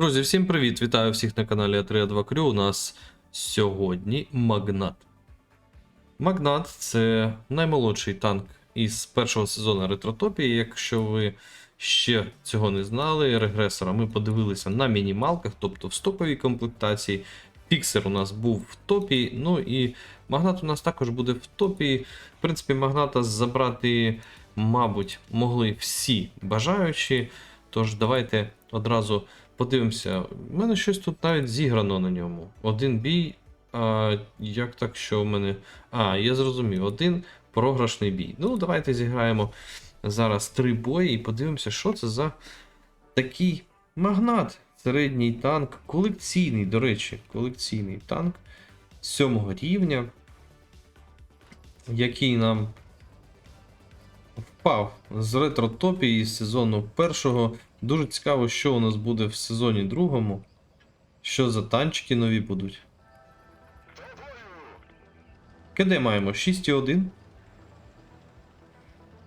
Друзі, всім привіт! Вітаю всіх на каналі А3А2 Крю. У нас сьогодні Магнат. Магнат це наймолодший танк із першого сезону Ретротопії. Якщо ви ще цього не знали, регресора ми подивилися на мінімалках, тобто в стоповій комплектації. Піксер у нас був в топі, ну і Магнат у нас також буде в топі. В принципі, Магната забрати, мабуть, могли всі бажаючі. Тож давайте одразу подивимося. У мене щось тут навіть зіграно на ньому. Один бій. А, Як так, що в мене. А, я зрозумів, один програшний бій. Ну, давайте зіграємо зараз три бої і подивимося, що це за такий магнат. Середній танк, колекційний, до речі, колекційний танк сьомого рівня, який нам впав з ретротопії з сезону першого. Дуже цікаво, що у нас буде в сезоні другому. Що за танчики нові будуть. КД маємо 6,1.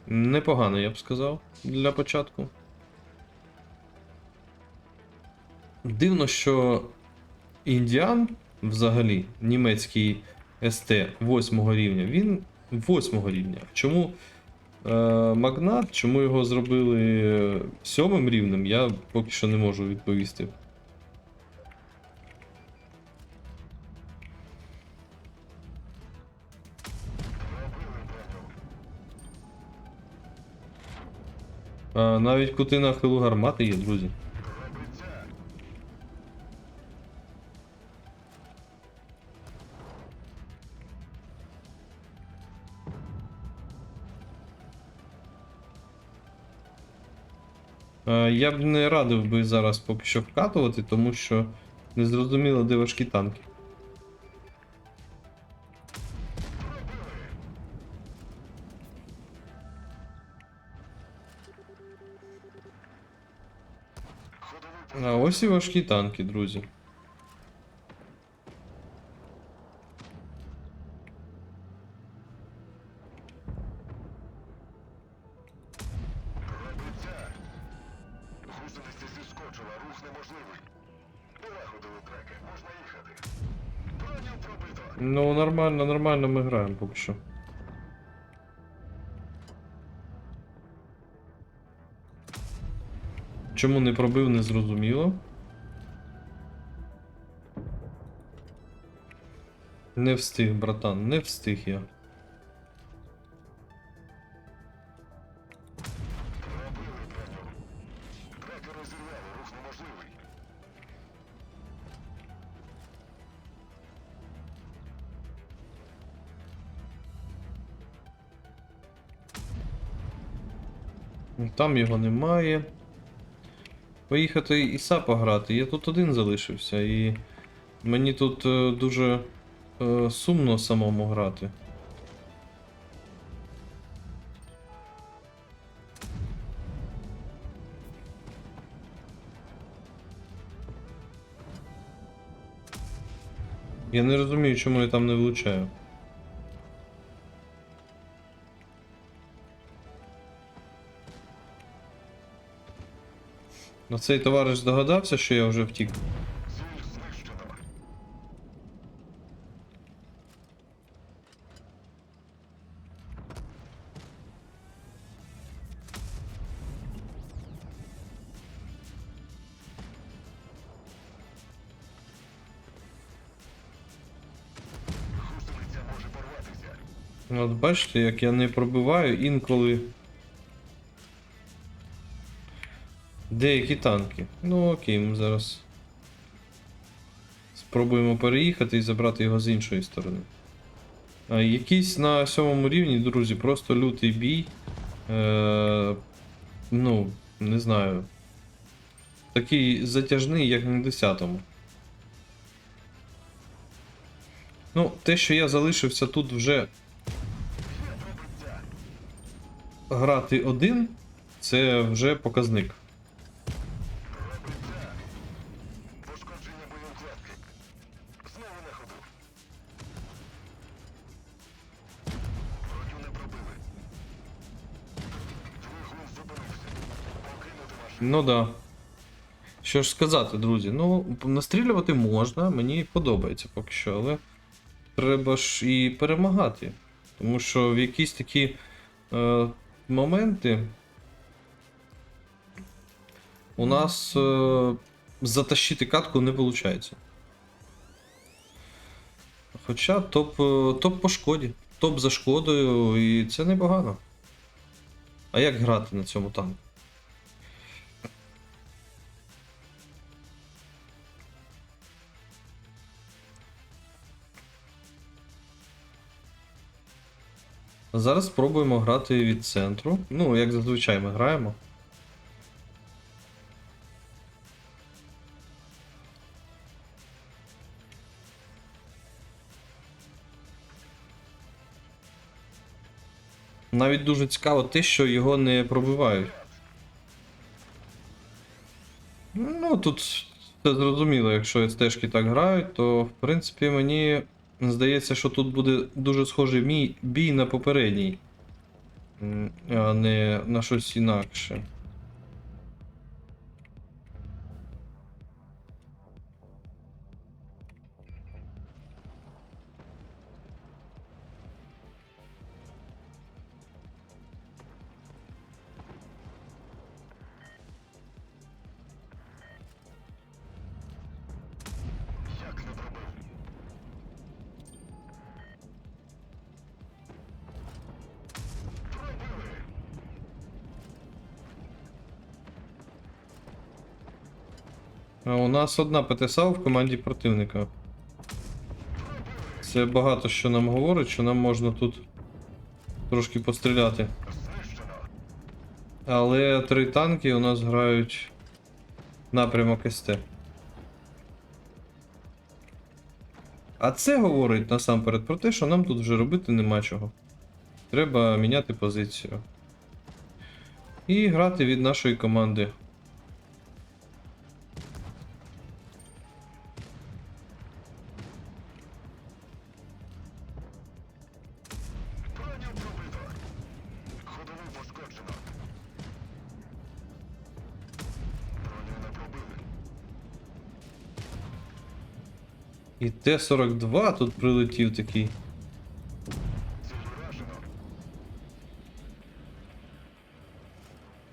Непогано, я б сказав, для початку. Дивно, що індіан взагалі, німецький СТ 8 рівня, він 8 рівня. Чому Магнат, чому його зробили сьомим рівнем, я поки що не можу відповісти. Навіть кути нахилу гармати є, друзі. Я б не радив би зараз поки що вкатувати, тому що не зрозуміло, де важкі танки. А ось і важкі танки, друзі. Нормально, нормально ми граємо поки що. Чому не пробив, не зрозуміло. Не встиг, братан, не встиг я. Там його немає. Поїхати Іса пограти. Я тут один залишився і мені тут е, дуже е, сумно самому грати. Я не розумію, чому я там не влучаю. Ну цей товариш здогадався, що я вже втік. Порватися. От бачите, як я не пробиваю інколи. Деякі танки. Ну окей, ми зараз. Спробуємо переїхати і забрати його з іншої сторони. А, якийсь на сьомому рівні, друзі, просто лютий бій. Е, ну, не знаю. Такий затяжний, як на 10-му. Ну, те, що я залишився тут вже грати один, це вже показник. Ну да. Що ж сказати, друзі? Ну, настрілювати можна, мені подобається поки що, але треба ж і перемагати. Тому що в якісь такі е, моменти у нас е, затащити катку не виходить. Хоча топ, е, топ по шкоді, топ за шкодою, і це непогано. А як грати на цьому танку? Зараз спробуємо грати від центру. Ну, як зазвичай ми граємо. Навіть дуже цікаво те, що його не пробивають. Ну, тут все зрозуміло, якщо стежки так грають, то в принципі мені здається, що тут буде дуже схожий мій бій на попередній, а не на щось інакше. А у нас одна ПТСА в команді противника. Це багато що нам говорить, що нам можна тут трошки постріляти. Але три танки у нас грають напрямок СТ. А це говорить насамперед про те, що нам тут вже робити нема чого. Треба міняти позицію. І грати від нашої команди. Т-42 тут прилетів такий.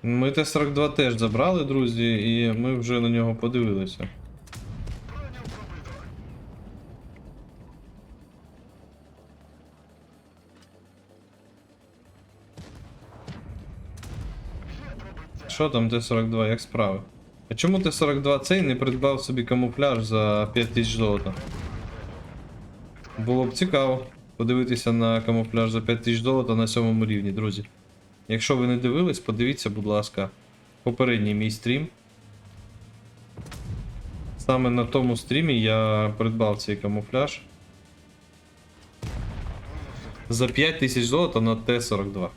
Ми Т-42 теж забрали, друзі, і ми вже на нього подивилися. Що там Т-42, як справи? А чому Т-42 цей не придбав собі камуфляж за 5000 золота? Було б цікаво подивитися на камуфляж за 5000 золота на сьомому рівні, друзі. Якщо ви не дивились, подивіться, будь ласка, попередній мій стрім. Саме на тому стрімі я придбав цей камуфляж. За 5000 золота на Т-42.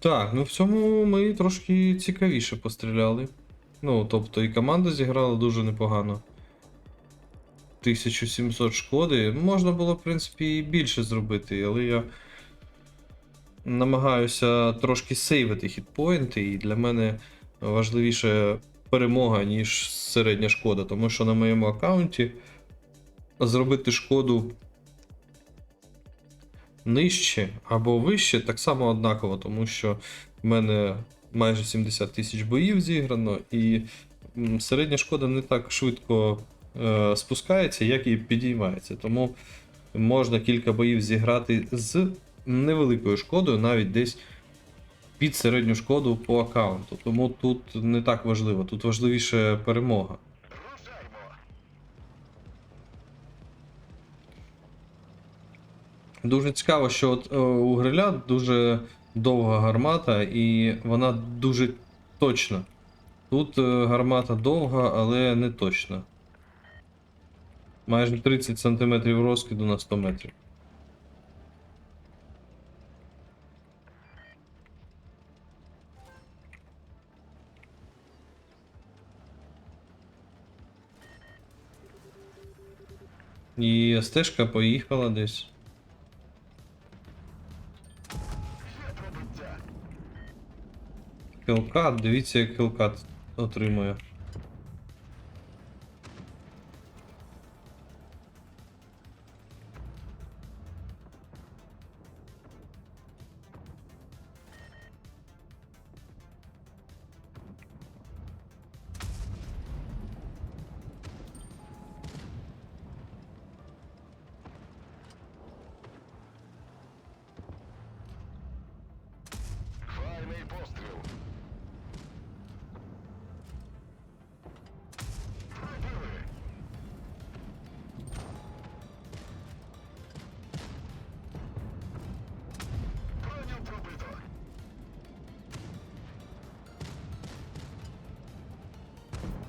Так, ну в цьому ми трошки цікавіше постріляли. Ну, тобто і команда зіграла дуже непогано. 1700 шкоди. Можна було, в принципі, і більше зробити, але я намагаюся трошки сейвити хітпоінти, і для мене важливіше перемога, ніж середня шкода, тому що на моєму аккаунті зробити шкоду нижче або вище так само однаково, тому що в мене майже 70 тисяч боїв зіграно, і середня шкода не так швидко спускається, як і підіймається. Тому можна кілька боїв зіграти з невеликою шкодою, навіть десь під середню шкоду по аккаунту. Тому тут не так важливо, тут важливіше перемога. Дуже цікаво, що от, е, у гриля дуже довга гармата, і вона дуже точна. Тут е, гармата довга, але не точна. Майже 30 см розкиду на 100 метрів. І стежка поїхала десь. Хелкат, дивіться, як Хелкат отримує.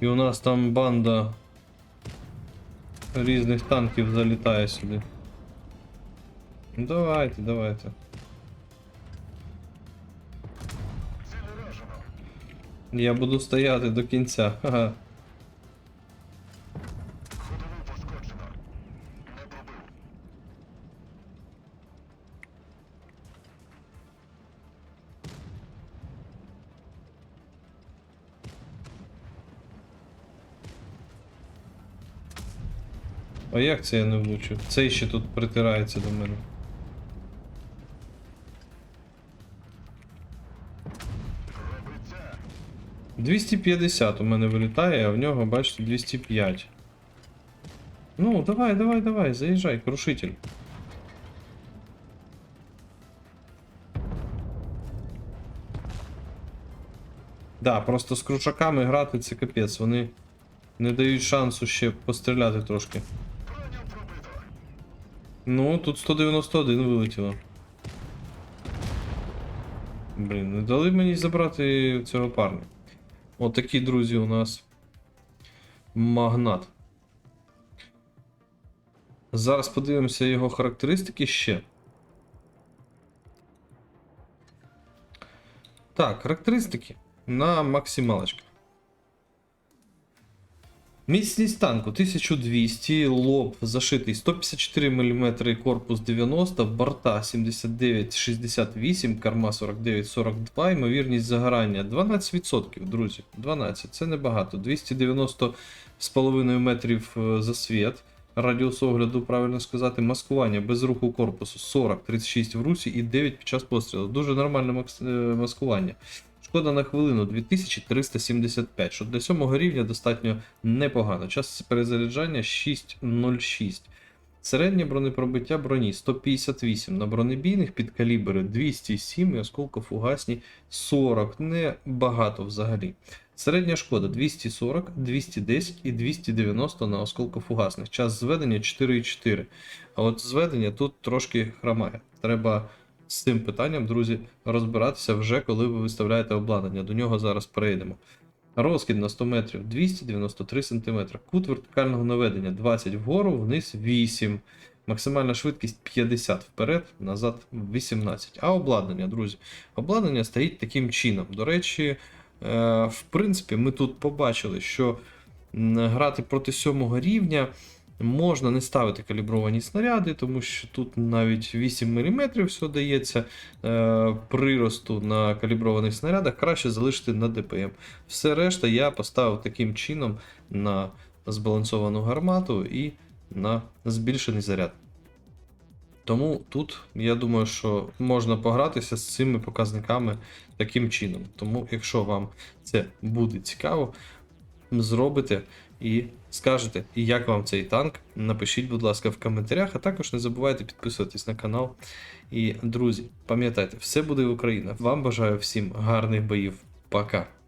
І у нас там банда різних танків залітає сюди. Ну, Давайте, давайте. Ціль уражено. Я буду стояти до кінця. Ха-ха. А як це я не влучив? Цей ще тут притирається до мене. 250 у мене вилітає, а в нього, бачите, 205. Ну, давай, давай, давай, заїжджай, крушитель. Да, просто з крушаками грати це капець, вони не дають шансу ще постріляти трошки. Ну, тут 191 вилетіло. Блін, не дали мені забрати цього парня. Отакі, друзі, у нас магнат. Зараз подивимося його характеристики ще. Так, характеристики на максималочках. Міцність танку 1200, лоб зашитий 154 мм, корпус 90, борта 79-68, корма 49-42, ймовірність загорання 12%, друзі. 12, це небагато. 290 з половиною метрів е, засвіт. Радіус огляду, правильно сказати, маскування без руху корпусу 40, 36 в русі і 9 під час пострілу. Дуже нормальне е, маскування. Шкода на хвилину 2375, що для сьомого рівня достатньо непогано. Час перезаряджання 6.06. Середнє бронепробиття броні 158 на бронебійних підкалібри 207 і осколкофугасні 40. Не багато взагалі. Середня шкода 240, 210 і 290 на осколкофугасних. Час зведення 4,4. А от зведення тут трошки хромає. Треба з цим питанням, друзі, розбиратися вже коли ви виставляєте обладнання. До нього зараз перейдемо. Розкид на 100 метрів 293 см. Кут вертикального наведення 20 вгору, вниз 8. Максимальна швидкість 50 вперед, назад 18. А обладнання, друзі, обладнання стоїть таким чином. До речі, е, в принципі, ми тут побачили, що грати проти 7 рівня можна не ставити калібровані снаряди, тому що тут навіть 8 мм все дається е, приросту на каліброваних снарядах, краще залишити на ДПМ. Все решта я поставив таким чином на збалансовану гармату і на збільшений заряд. Тому тут я думаю, що можна погратися з цими показниками таким чином. Тому, якщо вам це буде цікаво, зробите і скажете, як вам цей танк. Напишіть, будь ласка, в коментарях, а також не забувайте підписуватись на канал. І, друзі, пам'ятайте, все буде Україна. Вам бажаю всім гарних боїв. Пока!